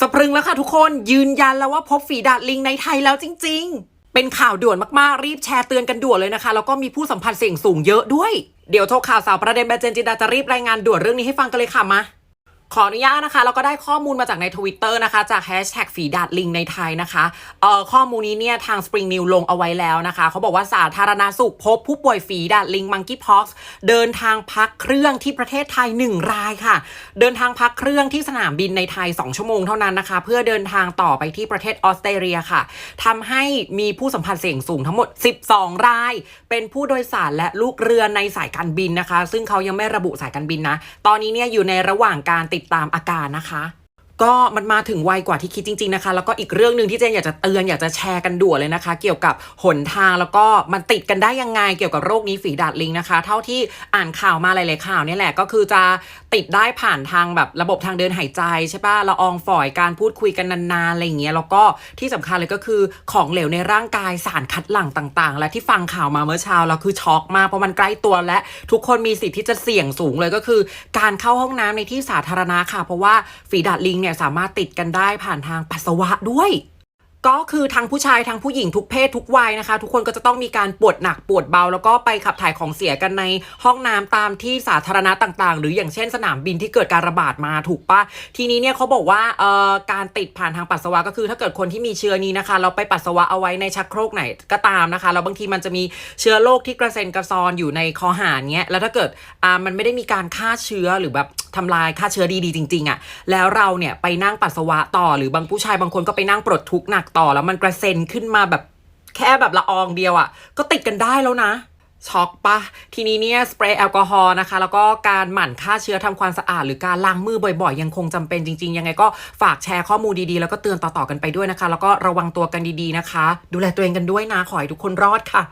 สะพรึงแล้วค่ะทุกคนยืนยันแล้วว่าพบฝีดาดลิงในไทยแล้วจริง ๆ เป็นข่าวด่วนมากๆ รีบแชร์เตือนกันด่วนเลยนะคะ แล้วก็มีผู้สัมผัสเสี่ยงสูงเยอะด้วย เดี๋ยวโทรข่าวสาวประเด็นแบร์เจนจินดาจะรีบรายงานด่วนเรื่องนี้ให้ฟังกันเลยค่ะมา ขออนุญาตนะคะแล้วก็ได้ข้อมูลมาจากใน Twitter นะคะ จากแฮชแท็กฝีดาดลิงในไทยนะคะเอ่อข้อมูลนี้เนี่ยทาง Spring News ลงเอาไว้แล้วนะคะ เขาบอกว่าสาธารณาสุขพบผู้ป่วยฝีดาดลิงมังกี้พ็อกซ์เดินทางพักเครื่องที่ประเทศไทย 1 รายค่ะ เดินทางพักเครื่องที่สนามบินในไทย 2 ชั่วโมงเท่านั้นนะคะ เพื่อเดินทางต่อไปที่ประเทศออสเตรเลียค่ะทำให้มีผู้สัมผัสเสี่ยงสูงทั้งหมด 12 ราย เป็นผู้โดยสารและลูกเรือในสายการบินนะคะ ซึ่งเขายังไม่ระบุสายการบินนะตอนนี้เนี่ยอยู่ในระหว่างการติดตามอาการนะคะ ก็มันมาถึงไวกว่าที่คิดจริง ๆนะคะ แล้วก็อีกเรื่องหนึ่งที่เจนอยากจะเตือนอยากจะแชร์กันด่วนเลยนะคะ เกี่ยวกับหนทางแล้วก็มันติดกันได้ยังไงเกี่ยวกับโรคนี้ฝีดาดลิงนะคะ เท่าที่อ่านข่าวมาหลายๆข่าวนี่แหละก็คือจะติดได้ผ่านทางแบบระบบทางเดินหายใจใช่ปะละอองฝอยการพูดคุยกันนานๆอะไรอย่างเงี้ยแล้วก็ที่สำคัญเลยก็คือของเหลวในร่างกายสารคัดหลั่งต่าง ๆ และที่ฟังข่าวมาเมื่อเช้าแล้วคือช็อกมากเพราะมันใกล้ตัวและทุกคนมีสิทธิ์ที่จะเสี่ยงสูงเลยก็คือ การเข้าห้องน้ำในที่สาธารณะค่ะ เพราะว่าฝีดาดลิงเนี่ยสามารถติดกันได้ผ่านทางปัสสาวะด้วย ก็คือทั้งผู้ชายทั้งผู้หญิงทุกเพศทุกวัยนะคะ ทุกคนก็จะต้องมีการปวดหนักปวดเบา แล้วก็ไปขับถ่ายของเสียกันในห้องน้ำตามที่สาธารณะต่างๆ หรืออย่างเช่นสนามบินที่เกิดการระบาดมาถูกปะทีนี้เนี่ยเขาบอกว่าเอ่อการติดผ่านทางปัสสาวะก็คือ ถ้าเกิดคนที่มีเชื้อนี้นะคะ เราไปปัสสาวะเอาไว้ในชักโครกไหนก็ตามนะคะแล้วบางทีมันจะมีเชื้อโรคที่กระเซ็นกระซอนอยู่ในคอหานเนี้ยแล้วถ้าเกิดอ่ามันไม่ได้มีการฆ่าเชื้อหรือแบบทำลายฆ่าเชื้อดีๆจริงๆอะ่ะแล้วเราเนี่ยไปนั่งปัสสาวะต่อหรือบางผู้ชายบางคนก็ไปนั่งปลดทุกข์หนักต่อแล้วมันกระเซ็นขึ้นมาแบบแค่แบบละอองเดียวอะ่ะ ก็ติดกันได้แล้วนะช็อกปะทีนี้เนี่ยสเปรย์แอลกอฮอล์นะคะ แล้วก็การหมั่นฆ่าเชื้อทำความสะอาด หรือการล้างมือบ่อยๆ ยังคงจำเป็นจริง ๆ ยังไงก็ฝากแชร์ข้อมูลดีๆ แล้วก็เตือนต่อๆกันไปด้วยนะคะ แล้วก็ระวังตัวกันดีๆนะคะ ดูแลตัวเองกันด้วยนะ ขอให้ทุกคนรอดค่ะ